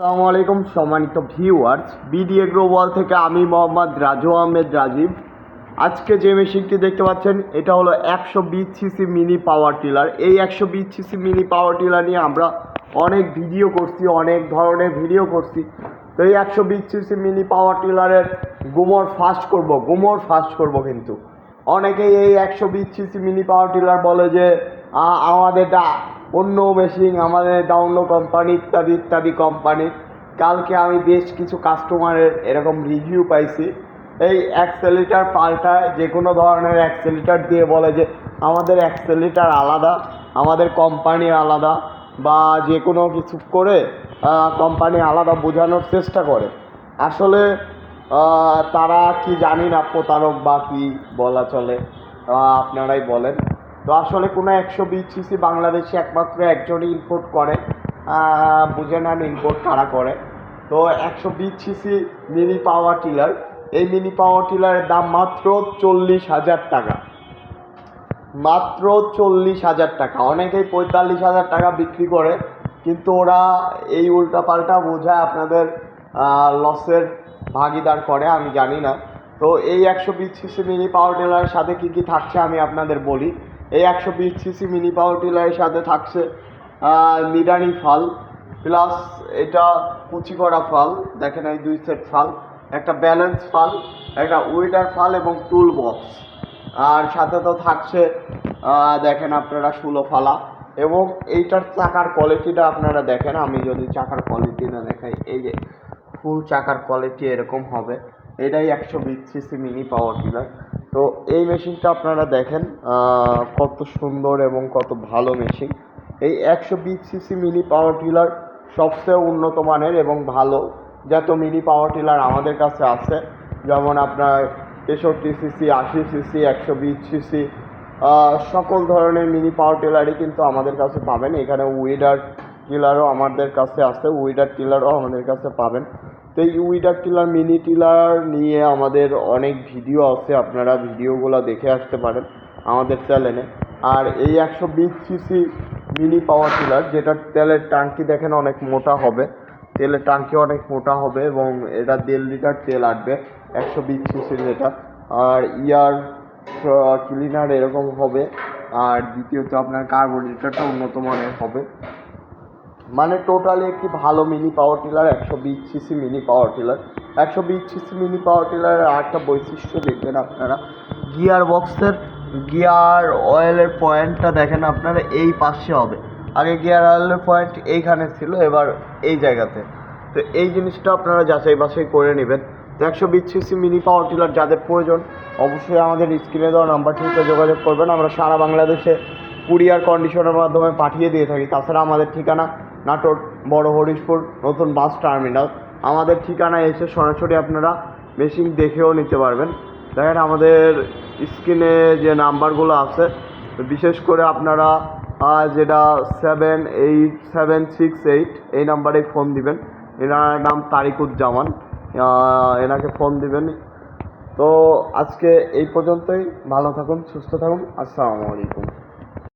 আসসালামু আলাইকুম, সম্মানিত ভিউয়ার্স বিডি এগ্রো ওয়াল থেকে আমি মোহাম্মদ রাজু আহমেদ রাজীব। আজকে যে মেশিনটি দেখতে পাচ্ছেন, এটা হলো একশো বিশ সিসি মিনি পাওয়ার টিলার এই একশো বিশ সিসি মিনি পাওয়ার টিলার নিয়ে আমরা অনেক ভিডিও করছি, অনেক ধরনের ভিডিও করছি। তো এই একশো বিশ সিসি মিনি পাওয়ার টিলারের গুমর ফাস্ট করব, গুমর ফাস্ট করব কিন্তু। অনেকেই এই একশো বিশ সিসি মিনি পাওয়ার টিলার বলে যে আমাদেরটা অন্য মেশিন আমাদের ডাউনলো কোম্পানি ইত্যাদি ইত্যাদি কোম্পানি কালকে আমি বেশ কিছু কাস্টমারের এরকম রিভিউ পাইছি। এই অ্যাক্সেলিটার পাল্টায় যে কোনো ধরনের অ্যাক্সেলিটার দিয়ে বলে যে, আমাদের অ্যাক্সেলিটার আলাদা, আমাদের কোম্পানি আলাদা, বা যে কোনো কিছু করে কোম্পানি আলাদা বোঝানোর চেষ্টা করে। আসলে তারা কি জানি না প্রতারক বা কি বলা চলে আপনারাই বলেন। তো আসলে কোনো একশো বিশ সিসি বাংলাদেশে একমাত্র একজনই ইম্পোর্ট করে বুঝে নেন ইম্পোর্ট কারা করে। তো একশো বিশ সিসি মিনি পাওয়ার টিলার এই মিনি পাওয়ার টিলারের দাম মাত্র চল্লিশ হাজার টাকা। মাত্র চল্লিশ হাজার টাকা। অনেকেই পঁয়তাল্লিশ হাজার টাকা বিক্রি করে, কিন্তু ওরা এই উল্টাপাল্টা বোঝায় আপনাদের লসের ভাগিদার করে, আমি জানি না। তো এই একশো বিশ সিসি মিনি পাওয়ার টিলারের সাথে কী কী থাকছে আমি আপনাদের বলি। এই একশো বিশ সিসি মিনি পাওয়ার টিলারের সাথে থাকছে নিড়ানি ফাল। প্লাস এটা কুচি করা ফাল, দেখেন এই দুই সেট ফাল। একটা ব্যালেন্স ফাল, একটা উইডার ফাল এবং টুল বক্স আর সাথে তো থাকছে দেখেন আপনারা ষোলো ফালা। এবং এইটার চাকার কোয়ালিটিটা আপনারা দেখেন, আমি যদি চাকার কোয়ালিটি না দেখাই, এই যে ফুল চাকার কোয়ালিটি এরকম হবে। এটাই একশো বিশ সিসি মিনি পাওয়ার টিলার তো এই মেশিনটা আপনারা দেখেন কত সুন্দর এবং কত ভালো মেশিন এই একশো বিশ সিসি মিনি পাওয়ার টিলার সবচেয়ে উন্নত মানের এবং ভালো যত মিনি পাওয়ার টিলার আমাদের কাছে আছে। যেমন আপনার তেষট্টি সিসি, আশি সিসি, একশো বিশ সিসি সকল ধরনের মিনি পাওয়ার টিলারই কিন্তু আমাদের কাছে পাবেন। এখানে উইডার টিলারও আমাদের কাছে আছে উইডার টিলারও আমাদের কাছে পাবেন। তো এই উইডার টিলার মিনি টিলার নিয়ে আমাদের অনেক ভিডিও আছে, আপনারা ভিডিওগুলো দেখে আসতে পারেন আমাদের চ্যানেলে আর এই একশো বিশ সিসি মিনি পাওয়ার টিলার যেটা তেলের ট্যাঙ্কি দেখেন অনেক মোটা হবে। তেলের ট্যাঙ্কি অনেক মোটা হবে এবং এটা দেড় লিটার তেল আসবে একশো বিশ সিসির যেটা। আর ইয়ার ক্লিনার এরকম হবে। আর দ্বিতীয়ত আপনার কার্বোরেটরটা উন্নত মানের হবে। মানে টোটালি একটি ভালো মিনি পাওয়ার টিলার একশো বিশ সিসি মিনি পাওয়ার টিলার একশো বিশ সিসি মিনি পাওয়ার টিলারের আরেকটা বৈশিষ্ট্য দেখবেন আপনারা। গিয়ার বক্সের গিয়ার অয়েলের পয়েন্টটা দেখেন আপনারা, এই পাশে হবে। আগে গিয়ার অয়েলের পয়েন্ট এইখানে ছিল, এবার এই জায়গাতে। তো এই জিনিসটা আপনারা যাচাই বাছাই করে নেবেন। তো একশো বিশ সিসি মিনি পাওয়ার টিলার যাদের প্রয়োজন, অবশ্যই আমাদের স্ক্রিনে দেওয়া নাম্বারটিতে যোগাযোগ করবেন। আমরা সারা বাংলাদেশে কুরিয়ার কন্ডিশনের মাধ্যমে পাঠিয়ে দিয়ে থাকি। তাছাড়া আমাদের ঠিকানা নাটোর, বড় হরিশপুর, নতুন বাস টার্মিনাল। আমাদের ঠিকানায় এসে সরাসরি আপনারা মেশিন দেখেও নিতে পারবেন। দেখেন আমাদের স্ক্রিনে যে নাম্বারগুলো আছে, বিশেষ করে আপনারা যেটা seven eight seven six eight এই নাম্বারে ফোন দিবেন। এনার নাম তারিকুজ্জামান। এনাকে ফোন দিবেন। তো আজকে এই পর্যন্তই। ভালো থাকুন, সুস্থ থাকুন। আসসালামু আলাইকুম।